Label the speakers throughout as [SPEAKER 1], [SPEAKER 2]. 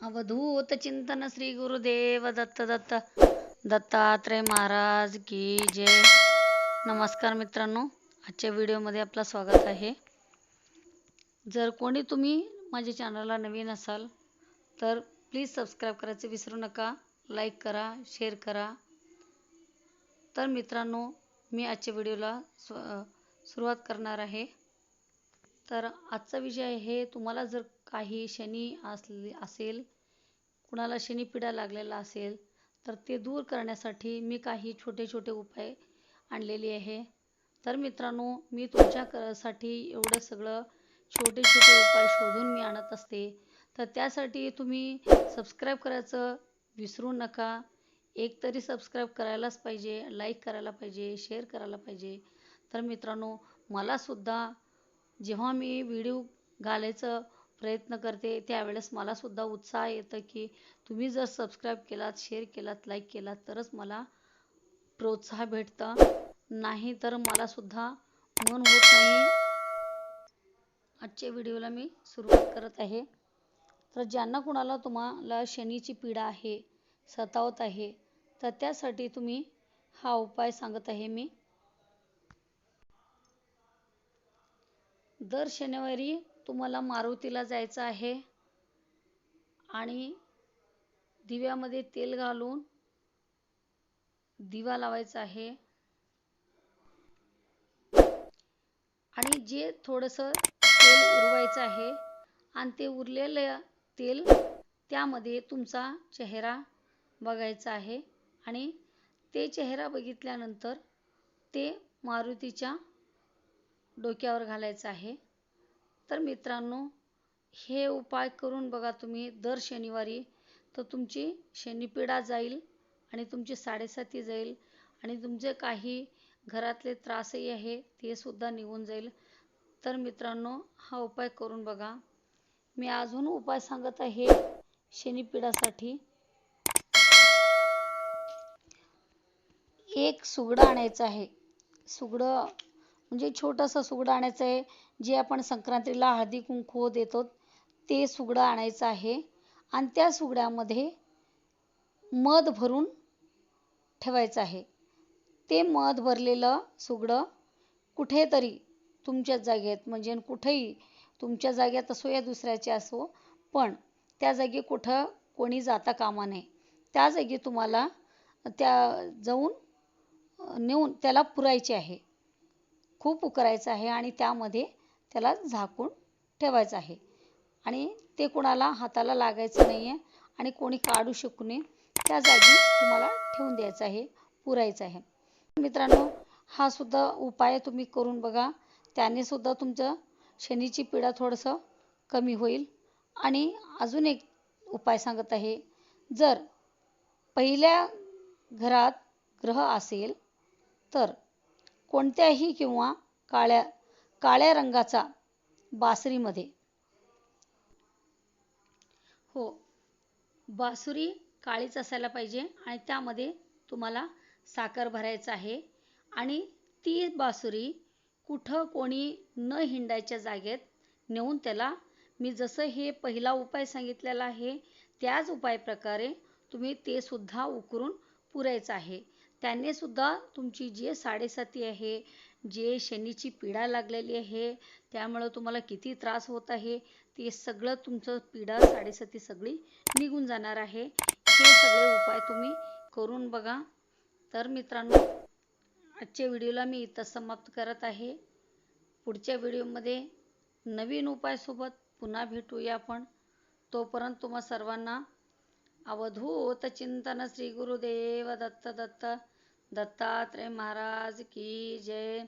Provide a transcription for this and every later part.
[SPEAKER 1] अवधूत चिंतन श्री गुरुदेव दत्त दत्त दत्तात्रय महाराज की जय. नमस्कार मित्रांनो आजच्या व्हिडिओमध्ये आपलं स्वागत आहे. जर कोणी तुम्ही माझ्या चॅनलला नवीन असाल तर प्लीज सबस्क्राईब करायचं विसरू नका लाईक करा शेअर करा. तर मित्रांनो मी आजच्या व्हिडिओला स्व सुरुवात करणार आहे. तर आजचा विषय आहे तुम्हाला जर काही शनी असले असेल कुणाला शनी लागलेला असेल तर ते दूर करण्यासाठी मी काही छोटे छोटे उपाय आणलेले आहे. तर मित्रांनो मी तुमच्या एवढं सगळं छोटे छोटे उपाय शोधून मी आणत असते. तर त्यासाठी तुम्ही सबस्क्राईब करायचं विसरू नका. एक तरी सबस्क्राईब करायलाच पाहिजे लाईक करायला पाहिजे शेअर करायला पाहिजे. तर मित्रांनो मलासुद्धा जेव्हा मी व्हिडिओ घालायचं प्रयत्न करते त्यावेळेस मलासुद्धा उत्साह येतं की तुम्ही जर सबस्क्राईब केलात शेअर केलात लाईक केलात तरच मला प्रोत्साह भेटतं. नाही तर मलासुद्धा मन होत नाही. आजच्या व्हिडिओला मी सुरुवात करत आहे. तर ज्यांना कुणाला तुम्हाला शनीची पीडा आहे सतावत आहे तर त्यासाठी तुम्ही हा उपाय सांगत आहे मी. दर शनिवारी तुम्हाला मारुतीला जायचं आहे. आणि दिव्यामध्ये तेल घालून दिवा लावायचा आहे. आणि जे थोडंसं तेल उरवायचं आहे आणि ते उरलेलं तेल त्यामध्ये तुमचा चेहरा बघायचा आहे. आणि ते चेहरा बघितल्यानंतर ते मारुतीच्या डोक्यावर घालायचं आहे. तर मित्रांनो हे उपाय करून बघा तुम्ही. दर शनिवारी तर तुमची शनिपीडा जाईल आणि तुमची साडेसाती जाईल आणि तुमचे काही घरातले त्रासही आहे ते सुद्धा निघून जाईल. तर मित्रांनो हा उपाय करून बघा. मी अजून उपाय सांगत आहे शनिपीडासाठी. एक सुगडं आणायचं आहे. सुगडं म्हणजे छोटंसं सुगडं आणायचं आहे. जे आपण संक्रांतीला हळदी कुंकू देतो ते सुगडं आणायचं आहे. आणि त्या सुगड्यामध्ये मध भरून ठेवायचं आहे. ते मध भरलेलं सुगडं कुठेतरी तुमच्या जागेत म्हणजे कुठेही तुमच्या जागेत असो या दुसऱ्याच्या असो पण त्या जागी कुठं कोणी जाता कामा नये. त्या जागी तुम्हाला त्या जाऊन नेऊन त्याला पुरायचे आहे. खूप उकरायचं आहे आणि त्यामध्ये त्याला झाकून ठेवायचं आहे. आणि ते कुणाला हाताला लागायचं नाही आहे आणि कोणी काढू शकू नये त्या जागी तुम्हाला ठेवून द्यायचं आहे पुरायचं आहे. मित्रांनो हा सुद्धा उपाय तुम्ही करून बघा. त्याने सुद्धा तुमचं शनीची पीडा थोडंसं कमी होईल. आणि अजून एक उपाय सांगत आहे. जर पहिल्या घरात ग्रह असेल तर कोणत्याही किंवा काळ्या काळ्या रंगाचा बासरीमध्ये. हो बासुरी काळीच असायला पाहिजे आणि त्यामध्ये तुम्हाला साखर भरायचं आहे आणि ती बासुरी कुठं कोणी न हिंडायच्या जागेत नेऊन त्याला मी जसं हे पहिला उपाय सांगितलेला आहे त्याच उपाय प्रकारे तुम्ही ते सुद्धा उकरून पुरायचं आहे. त्याने सुद्धा तुमची जे साडेसाती आहे जे शनीची पीडा लागलेली आहे त्यामुळं तुम्हाला किती त्रास होत आहे ते सगळं तुमचं पीडा साडेसाती सगळी निघून जाणार आहे. हे सगळे उपाय तुम्ही करून बघा. तर मित्रांनो आजच्या व्हिडिओला मी इथं समाप्त करत आहे. पुढच्या व्हिडिओमध्ये नवीन उपायासोबत पुन्हा भेटूया आपण. तोपर्यंत तुम्हा सर्वांना अवधूत चिंतन श्री गुरुदेव दत्त दत्त दत्तात्रय महाराज की जय.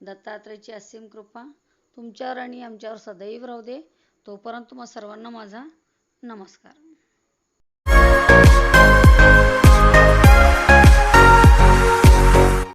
[SPEAKER 1] दत्तात्रयची असीम कृपा. तुमच्यावर आणि आमच्यावर सदैव राहू दे. तोपर्यंत तुम्हा सर्वांना माझा नमस्कार.